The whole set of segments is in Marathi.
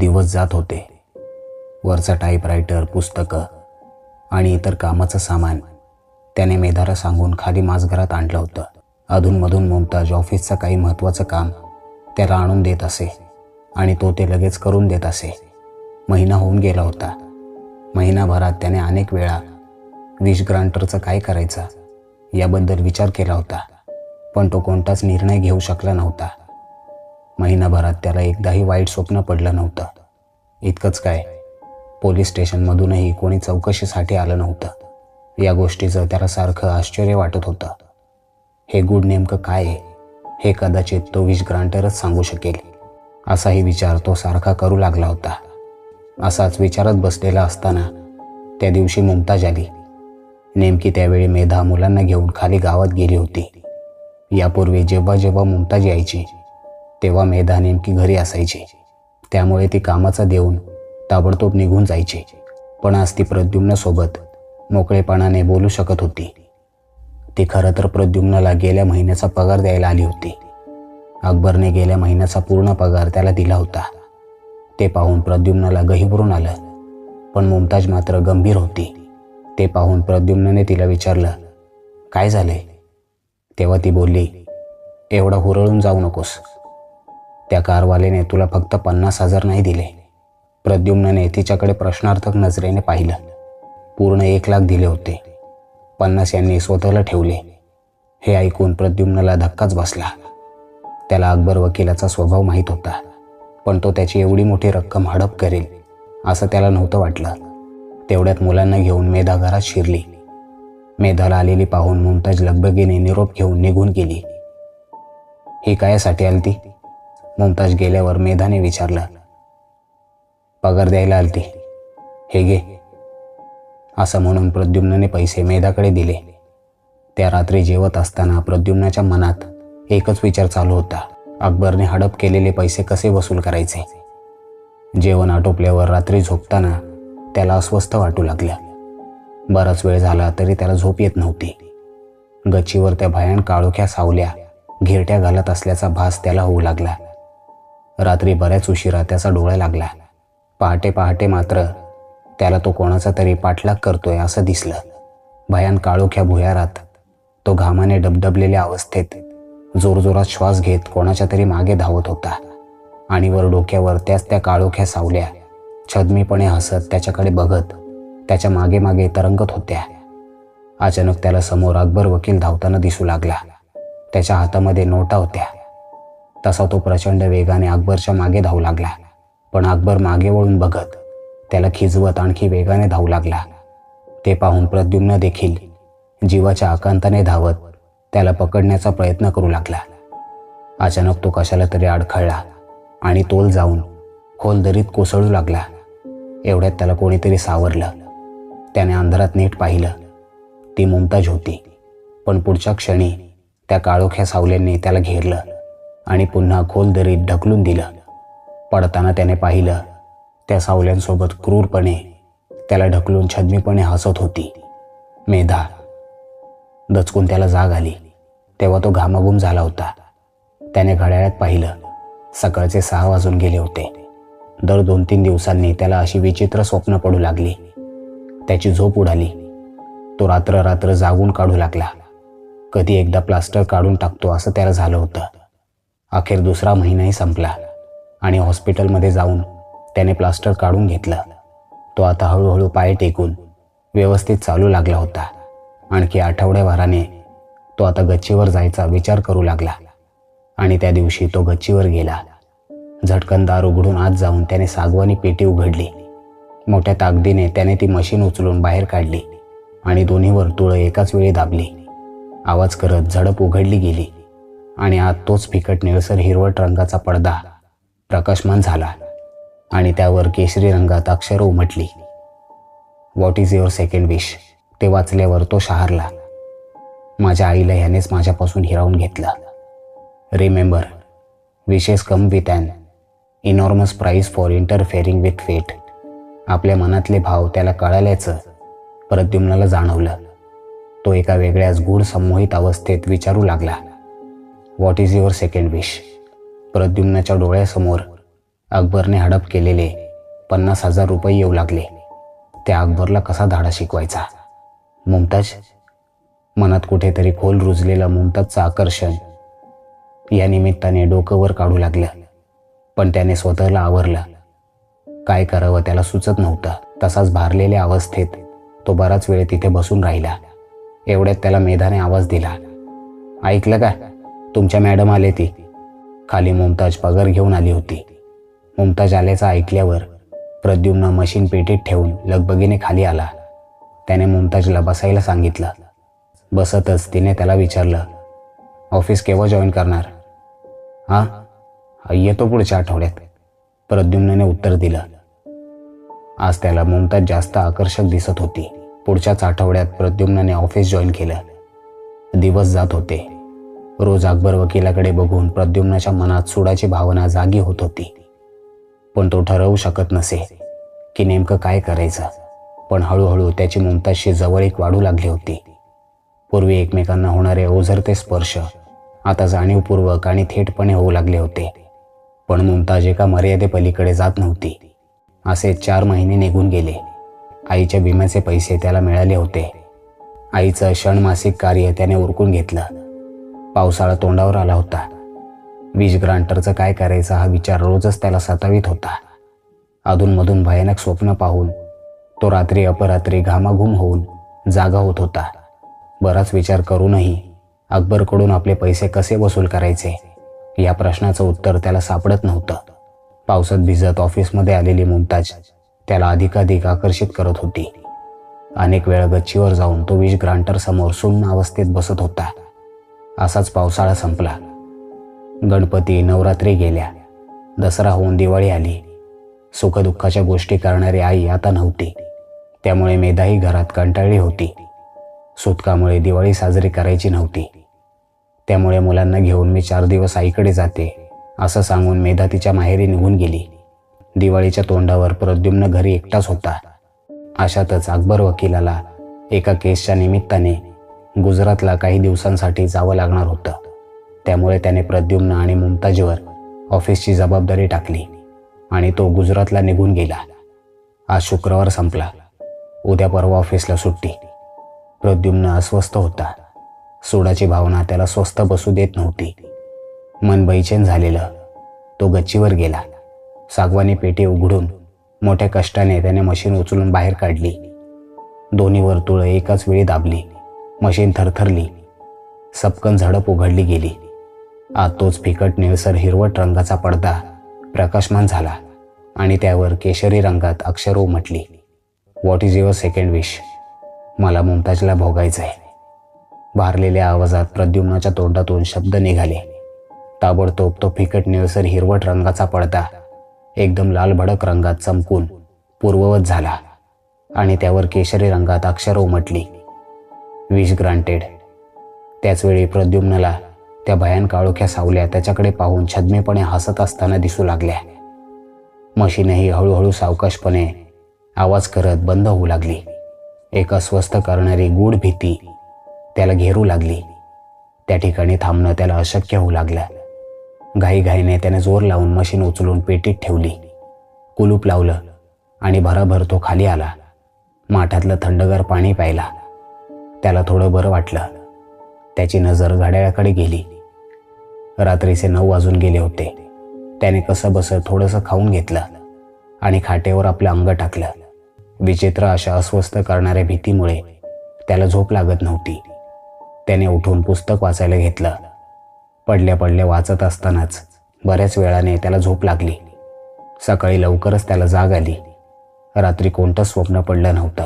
दिवस जात होते. वरचा टाईपरायटर पुस्तकं आणि इतर कामाचं सामान त्याने मेधारा सांगून खाली माझघरात आणलं होतं. अधूनमधून मुमताज ऑफिसचं काही महत्त्वाचं काम त्याला आणून देत असे आणि तो ते लगेच करून देत असे. महिना होऊन गेला होता. महिनाभरात त्याने अनेक वेळा विश ग्रांटरचं काय करायचं याबद्दल विचार केला होता पण तो कोणताच निर्णय घेऊ शकला नव्हता. महिनाभरात त्याला एकदाही वाईट स्वप्न पडलं नव्हतं. इतकंच काय? पोलीस स्टेशनमधूनही कोणी चौकशीसाठी आलं नव्हतं. या गोष्टीचं त्याला सारखं आश्चर्य वाटत होतं. हे गुड नेमकं काय आहे? हे कदाचित तो विश ग्रांटरच सांगू शकेल. असाही विचार तो सारखा करू लागला होता. असाच विचारत बसलेला असताना त्या दिवशी मुमताज आली. नेमकी त्यावेळी मेधा मुलांना घेऊन खाली गावात गेली होती. यापूर्वी जेव्हा जेव्हा मुमताज यायची तेव्हा मेधा नेमकी घरी असायची. त्यामुळे ती कामाचा देऊन ताबडतोब निघून जायची. पण आज ती प्रद्युम्नासोबत मोकळेपणाने बोलू शकत होती. ती खरं तर प्रद्युम्नाला गेल्या महिन्याचा पगार द्यायला आली होती. अकबरने गेल्या महिन्याचा पूर्ण पगार त्याला दिला होता. ते पाहून प्रद्युम्नाला गहिभरून आलं. पण मुमताज मात्र गंभीर होती. ते पाहून प्रद्युम्नाने तिला विचारलं काय झाले तेव्हा ती बोलली एवढा हुरळून जाऊ नकोस. त्या कारवाल्याने तुला फक्त पन्नास हजार नाही दिले. प्रद्युम्नने तिच्याकडे प्रश्नार्थक नजरेने पाहिलं. पूर्ण एक लाख दिले होते. पन्नास यांनी स्वतःला ठेवले. हे ऐकून प्रद्युम्नाला धक्काच बसला. त्याला अकबर वकिलाचा स्वभाव माहीत होता पण तो त्याची एवढी मोठी रक्कम हडप करेल असं त्याला नव्हतं वाटलं. तेवढ्यात मुलांना घेऊन मेधा घरात शिरली. मेधाला आलेली पाहून मुमताज लगबगीने निरोप घेऊन निघून गेली. ही कायासाठी आलती? मुमताज गेल्यावर मेधाने विचारलं पगार द्यायला आलती. हे गे असं म्हणून प्रद्युम्नाने पैसे मेधाकडे दिले. त्या रात्री जेवत असताना प्रद्युम्नाच्या मनात एकच विचार चालू होता. अकबरने हडप केलेले पैसे कसे वसूल करायचे? जेवण आटोपल्यावर रात्री झोपताना त्याला अस्वस्थ वाटू लागलं. बराच वेळ झाला तरी त्याला झोप येत नव्हती. गच्चीवर त्या भयान काळोख्या सावल्या घेरट्या घालत असल्याचा भास त्याला होऊ लागला. रात्री बऱ्याच उशिरा त्याचा डोळा लागला. पहाटे पहाटे मात्र त्याला तो कोणाचा तरी पाठलाग करतोय असं दिसलं. भयान काळोख्या भुयारात तो घामाने डबडबलेल्या अवस्थेत जोरजोरात श्वास घेत कोणाच्या तरी मागे धावत होता. आणि वर डोक्यावर त्याच त्या काळोख्या सावल्या छदमीपणे हसत त्याच्याकडे बघत त्याच्यामागे मागे तरंगत होत्या. अचानक त्याला समोर अकबर वकील धावताना दिसू लागला. त्याच्या हातामध्ये नोटा होत्या. तसा तो प्रचंड वेगाने अकबरच्या मागे धावू लागला. पण अकबर मागे वळून बघत त्याला खिजवत आणखी वेगाने धावू लागला. ते पाहून प्रद्युम्न देखील जीवाच्या आकांताने धावत त्याला पकडण्याचा प्रयत्न करू लागला. अचानक तो कशाला तरी अडखळला आणि तोल जाऊन खोल दरीत कोसळू लागला. एवढ्यात त्याला कोणीतरी सावरलं. त्याने अंधारात नीट पाहिलं. ती मुमताज होती. पण पुढच्या क्षणी त्या काळोख्या सावल्यांनी त्याला घेरलं. आणि पुन्हा खोल दरीत ढकलून दिलं. पडताना त्याने पाहिलं त्या सावल्यांसोबत क्रूरपणे त्याला ढकलून छदमीपणे हसत होती. मेधा दचकून त्याला जाग आली. तेव्हा तो घामाघूम झाला होता. त्याने घड्याळ्यात पाहिलं सकाळचे सहा वाजून गेले होते. दर दोन तीन दिवसांनी त्याला अशी विचित्र स्वप्न पडू लागली. त्याची झोप उडाली. तो रात्र रात्र जागून काढू लागला. कधी एकदा प्लास्टर काढून टाकतो असं त्याला झालं होतं. अखेर दुसरा महिनाही संपला. आणि हॉस्पिटलमध्ये जाऊन त्याने प्लास्टर काढून घेतलं. तो आता हळूहळू पाय टेकून व्यवस्थित चालू लागला होता. आणखी आठवड्याभराने तो आता गच्चीवर जायचा विचार करू लागला. आणि त्या दिवशी तो गच्चीवर गेला. झटकन दार उघडून आत जाऊन त्याने सागवानी पेटी उघडली. मोठ्या ताकदीने त्याने ती मशीन उचलून बाहेर काढली. आणि दोन्ही वर्तुळं एकाच वेळी दाबली. आवाज करत झडप उघडली गेली. आणि आत तोच फिकट निळसर हिरवट रंगाचा पडदा प्रकाशमान झाला आणि त्यावर केशरी रंगात अक्षरं उमटली. What is your second wish ते वाचल्यावर तो शहारला. माझ्या आईला ह्यानेच माझ्यापासून हिरावून घेतलं. Remember wishes come with an enormous price for interfering with fate आपल्या मनातले भाव त्याला कळाल्याचं प्रद्युम्नाला जाणवलं. तो एका वेगळ्याच गूढ संमोहित अवस्थेत विचारू लागला. What is your second wish प्रद्युम्नाच्या डोळ्यासमोर अकबरने हडप केलेले पन्नास हजार रुपये येऊ लागले. त्या अकबरला कसा धाडा शिकवायचा? मुमताज मनात कुठेतरी खोल रुजलेलं मुमताजचं आकर्षण या निमित्ताने डोकं वर काढू लागलं. पण त्याने स्वतःला आवरलं. काय करावं त्याला सुचत नव्हतं. तसाच भारलेल्या अवस्थेत तो बराच वेळ तिथे बसून राहिला. एवढ्यात त्याला मेधाने आवाज दिला. ऐकलं का? तुमच्या मॅडम आले ती. खाली मुमताज पगार घेऊन आली होती. मुमताज आल्याचं ऐकल्यावर प्रद्युम्न मशीन पेटीत ठेवून लगबगीने खाली आला. त्याने मुमताजला बसायला सांगितलं. बसतच तिने त्याला विचारलं ऑफिस केव्हा जॉईन करणार? हां येतो पुढच्या आठवड्यात. प्रद्युम्नने उत्तर दिलं. आज त्याला मुमताज जास्त आकर्षक दिसत होती. पुढच्याच आठवड्यात प्रद्युम्नने ऑफिस जॉईन केलं. दिवस जात होते. रोज अकबर वकिलाकडे बघून प्रद्युम्नाच्या मनात सुडाची भावना जागी होत होती. पण तो ठरवू शकत नसे की नेमकं काय करायचं. पण हळूहळू त्याची मुमताजशी जवळीक वाढू लागली होती. पूर्वी एकमेकांना होणारे ओझरते स्पर्श आता जाणीवपूर्वक आणि थेटपणे होऊ लागले होते. पण मुमताज एका मर्यादेपलीकडे जात नव्हती. असे चार महिने निघून गेले. आईच्या विम्याचे पैसे त्याला मिळाले होते. आईचं षणमासिक कार्य त्याने उरकून घेतलं. पावसाळा तोंडावर आला होता. वीज ग्रांटरचं काय करायचं हा विचार रोजच त्याला सतावीत होता. अधूनमधून भयानक स्वप्न पाहून तो रात्री अपरात्री घामाघूम होऊन जागा होत होता. बराच विचार करूनही अकबरकडून आपले पैसे कसे वसूल करायचे? या प्रश्नाचं उत्तर त्याला सापडत नव्हतं. पावसात भिजत ऑफिसमध्ये आलेली मुमताज त्याला अधिकाधिक आकर्षित करत होती. अनेक वेळा गच्चीवर जाऊन तो वीज ग्रांटर समोर सुन्न अवस्थेत बसत होता. असाच पावसाळा संपला. गणपती नवरात्री गेल्या. दसरा होऊन दिवाळी आली. सुखदुःखाच्या गोष्टी करणारी आई आता नव्हती. त्यामुळे मेधाही घरात कंटाळली होती. सुतकामुळे दिवाळी साजरी करायची नव्हती. त्यामुळे मुलांना घेऊन मी चार दिवस आईकडे जाते असं सांगून मेधा तिच्या माहेरी निघून गेली. दिवाळीच्या तोंडावर प्रद्युम्न घरी एकटाच होता. अशातच अकबर वकिलाला एका केसच्या निमित्ताने गुजरातला काही दिवसांसाठी जावं लागणार होतं. त्यामुळे त्याने प्रद्युम्न आणि मुमताजवर ऑफिसची जबाबदारी टाकली आणि तो गुजरातला निघून गेला. आज शुक्रवार संपला. उद्या परवा ऑफिसला सुट्टी. प्रद्युम्न अस्वस्थ होता. सोडाची भावना त्याला स्वस्थ बसू देत नव्हती. मन बैचेन झालेलं तो गच्चीवर गेला. सागवानी पेटी उघडून मोठ्या कष्टाने त्याने मशीन उचलून बाहेर काढली. दोन्ही वर्तुळं एकाच वेळी दाबली. मशीन थरथरली. सपकन झडप उघडली गेली. आत तोच फिकट निळसर हिरवट रंगाचा पडदा प्रकाशमान झाला आणि त्यावर केशरी रंगात अक्षर उमटली. What is your second wish मला मुमताजला भोगायचं आहे भारलेल्या आवाजात प्रद्युम्नाच्या तोंडातून शब्द निघाले. ताबडतोब तो फिकट निळसर हिरवट रंगाचा पडदा एकदम लाल भडक रंगात चमकून पूर्ववत झाला आणि त्यावर केशरी रंगात अक्षर उमटली. Wish granted. त्याचवेळी प्रद्युम्नला त्या भयान काळोख्या सावल्या त्याच्याकडे पाहून छद्मेपणे हसत असताना दिसू लागल्या. मशीनही हळूहळू सावकाशपणे आवाज करत बंद होऊ लागली. एक अस्वस्थ करणारी गूढ भीती त्याला घेरू लागली. त्या ठिकाणी थांबणं त्याला अशक्य होऊ लागलं. घाईघाईने त्याने जोर लावून मशीन उचलून पेटीत ठेवली. कुलूप लावलं आणि भराभर तो खाली आला. माठातलं थंडगार पाणी प्यायला. त्याला थोडं बरं वाटलं. त्याची नजर घड्याळाकडे गेली. रात्रीचे नऊ वाजून गेले होते. त्याने कसं बसं थोडंसं खाऊन घेतलं आणि खाटेवर आपलं अंग टाकलं. विचित्र अशा अस्वस्थ करणाऱ्या भीतीमुळे त्याला झोप लागत नव्हती. त्याने उठून पुस्तक वाचायला घेतलं. पडल्या पडल्या वाचत असतानाच बऱ्याच वेळाने त्याला झोप लागली. सकाळी लवकरच त्याला जाग आली. रात्री कोणतं स्वप्न पडलं नव्हतं.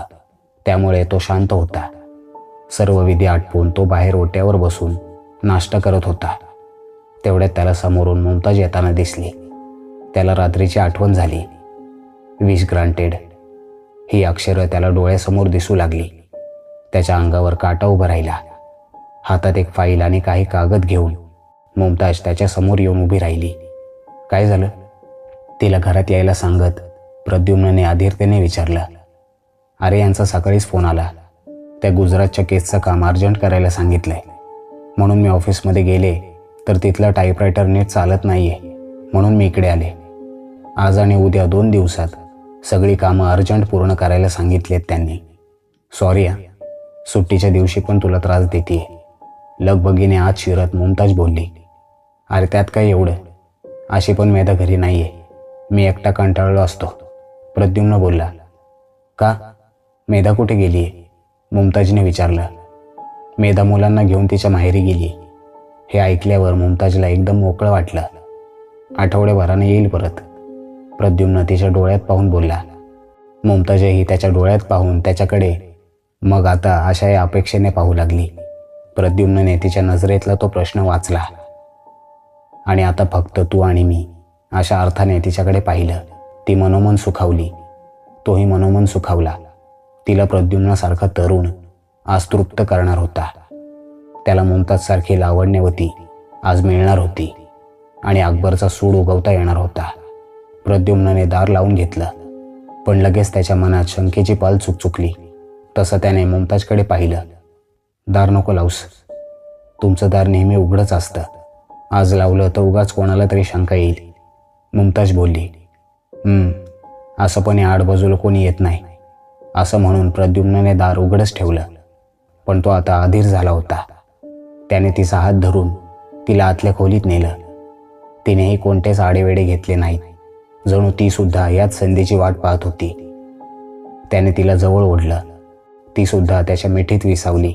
त्यामुळे तो शांत होता. सर्व विधी आटपून तो बाहेर ओट्यावर बसून नाश्ता करत होता. तेवढ्यात त्याला समोरून मुमताज येताना दिसली. त्याला रात्रीची आठवण झाली. Wish granted. ही अक्षरं त्याला डोळ्यासमोर दिसू लागली. त्याच्या अंगावर काटा उभा राहिला. हातात एक फाईल आणि काही कागद घेऊन मुमताज त्याच्यासमोर येऊन उभी राहिली. काय झालं? तिला घरात यायला सांगत प्रद्युम्नने अधीरतेने विचारलं. अरे यांचा सकाळीच फोन आला. त्या गुजरातच्या केसचं काम अर्जंट करायला सांगितलंय. म्हणून मी ऑफिसमध्ये गेले तर तिथला टाईपरायटर नीट चालत आहे म्हणून मी इकडे आले. आज आणि उद्या दोन दिवसात सगळी कामं अर्जंट पूर्ण करायला सांगितलेत त्यांनी. सॉरी हा. सुट्टीच्या दिवशी पण तुला त्रास देते लगबगीने आज शिरत मुमताज बोलली अरे त्यात काय एवढं? अशी पण मेधा घरी नाही आहे मी एकटा कंटाळलो असतो. प्रद्युम्न बोलला का? मेधा कुठे गेली आहे मुमताजने विचारलं मेधा मुलांना घेऊन तिच्या माहेरी गेली. हे ऐकल्यावर मुमताजला एकदम मोकळं वाटलं. आठवड्याभराने येईल परत. प्रद्युम्न तिच्या डोळ्यात पाहून बोलला मुमताजही त्याच्या डोळ्यात पाहून त्याच्याकडे मग आता अशा या अपेक्षेने पाहू लागली. प्रद्युम्नने तिच्या नजरेतला तो प्रश्न वाचला आणि आता फक्त तू आणि मी अशा अर्थाने तिच्याकडे पाहिलं. ती मनोमन सुखावली. तोही मनोमन सुखावला. तिला प्रद्युम्नासारखा तरुण आज तृप्त करणार होता. त्याला मुमताजसारखी लावण्यवती आज मिळणार होती आणि अकबरचा सूड उगवता येणार होता. प्रद्युम्नाने दार लावून घेतलं पण लगेच त्याच्या मनात शंकेची पाल चुकचुकली तसं त्याने मुमताजकडे पाहिलं. दार नको लावूस. तुमचं दार नेहमी उघडंच असतं. आज लावलं तर उगाच कोणाला तरी शंका येईल. मुमताज बोलली असं पण या आडबाजूला कोणी येत नाही. असं म्हणून प्रद्युम्नने दार उघडच ठेवलं. पण तो आता अधीर झाला होता. त्याने तिचा हात धरून तिला आतल्या खोलीत नेलं. तिनेही कोणतेच आडेवेडे घेतले नाहीत. जणू ती सुद्धा याच संधीची वाट पाहत होती. त्याने तिला जवळ ओढलं. ती सुद्धा त्याच्या मिठीत विसावली.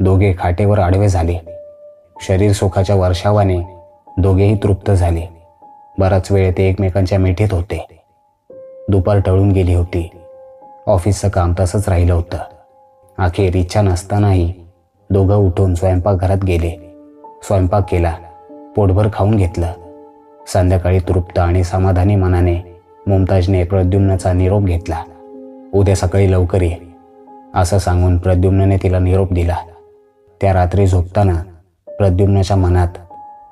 दोघे खाटेवर आडवे झाले. शरीर सुखाच्या वर्षावाने दोघेही तृप्त झाले. बराच वेळ ते एकमेकांच्या मिठीत होते. दुपार टळून गेली होती. ऑफिसचं काम तसंच राहिलं होतं. अखेर इच्छा नसतानाही दोघं उठून स्वयंपाकघरात गेले. स्वयंपाक केला पोटभर खाऊन घेतलं. संध्याकाळी तृप्त आणि समाधानी मनाने मुमताजने प्रद्युम्नाचा निरोप घेतला. उद्या सकाळी लवकर ये असं सांगून प्रद्युम्नने तिला निरोप दिला. त्या रात्री झोपताना प्रद्युम्नाच्या मनात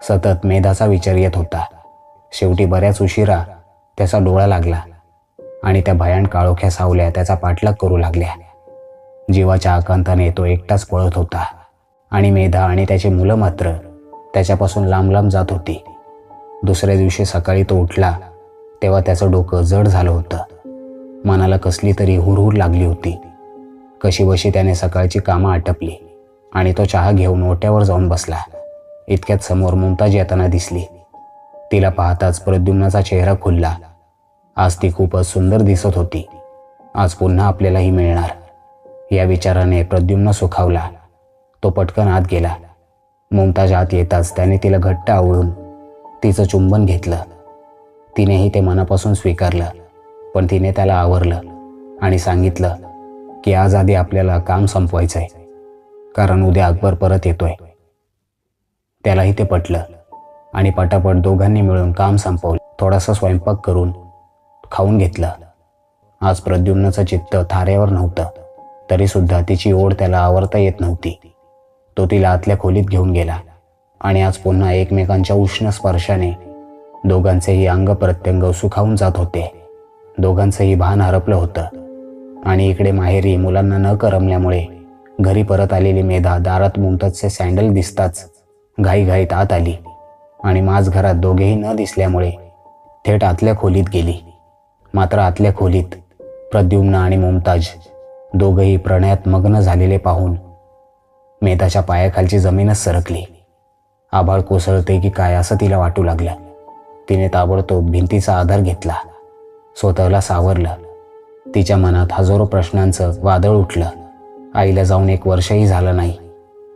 सतत मेधाचा विचार येत होता. शेवटी बऱ्याच उशिरा त्याचा डोळा लागला. आणि त्या भयान काळोख्या सावल्या त्याचा पाठलाग करू लागल्या. जीवाच्या आकांताने तो एकटाच पळत होता. आणि मेधा आणि त्याची मुलं मात्र त्याच्यापासून लांब लांब जात होती. दुसऱ्या दिवशी सकाळी तो उठला तेव्हा त्याचं डोकं जड झालं होतं. मनाला कसली तरी हुरहुर लागली होती. कशीबशी त्याने सकाळची कामं आटपली आणि तो चहा घेऊन ओट्यावर जाऊन बसला. इतक्यात समोर मुमताज येताना दिसली. तिला पाहताच प्रद्युम्नाचा चेहरा खुलला. आज ती खूपच सुंदर दिसत होती. आज पुन्हा आपल्यालाही मिळणार. या विचाराने प्रद्युम्न सुखावला. तो पटकन आत गेला. मुमताज आत येताच त्याने तिला घट्ट आवळून तिचं चुंबन घेतलं. तिनेही ते मनापासून स्वीकारलं पण तिने त्याला आवरलं आणि सांगितलं की आज आधी आपल्याला काम संपवायचंय. कारण उद्या अकबर परत येतोय. त्यालाही ते पटलं आणि पटापट दोघांनी मिळून काम संपवलं. थोडासा स्वयंपाक करून खाऊन घेतलं. आज प्रद्युम्नचं चित्त थाऱ्यावर नव्हतं. तरी सुद्धा तिची ओढ त्याला आवरता येत नव्हती. तो तिला आतल्या खोलीत घेऊन गेला. आणि आज पुन्हा एकमेकांच्या उष्ण स्पर्शाने दोघांचेही अंग प्रत्यंग सुखावून जात होते. दोघांचंही भान हरपलं होतं. आणि इकडे माहेरी मुलांना न करमल्यामुळे घरी परत आलेली मेधा दारात मुमताजचे सँडल दिसताच घाईघाईत आत आली. आणि माझ घरात दोघेही न दिसल्यामुळे थेट आतल्या खोलीत गेली. मात्र आतल्या खोलीत प्रद्युम्न आणि मुमताज दोघंही प्रणयात मग्न झालेले पाहून मेधाच्या पायाखालची जमीनच सरकली. आभाळ कोसळते की काय असं तिला वाटू लागलं. तिने ताबडतोब भिंतीचा आधार घेतला. स्वतःला सावरलं. तिच्या मनात हजारो प्रश्नांचं वादळ उठलं. आईला जाऊन एक वर्षही झालं नाही.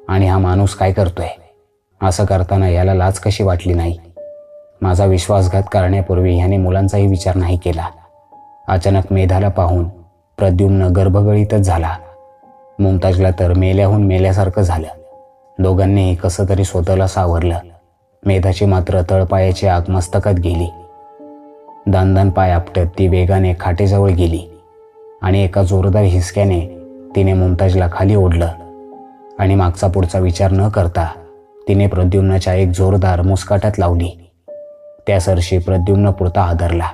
आणि हा माणूस काय करतोय? असं करताना याला लाज कशी वाटली नाही? माझा विश्वासघात करण्यापूर्वी ह्याने मुलांचाही विचार नाही केला. अचानक मेधाला पाहून प्रद्युम्न गर्भगळीतच झाला. मुमताजला तर मेल्याहून मेल्यासारखं झालं. दोघांनीही कसं तरी स्वतःला सावरलं. मेधाची मात्र तळपायाची आग मस्तकात गेली. दानदान पाय आपटत ती वेगाने खाटेजवळ गेली आणि एका जोरदार हिसक्याने तिने मुमताजला खाली ओढलं. आणि मागचा पुढचा विचार न करता तिने प्रद्युम्नाच्या एक जोरदार मुस्काटात लावली. त्या सरशी प्रद्युम्न पुरता आदरला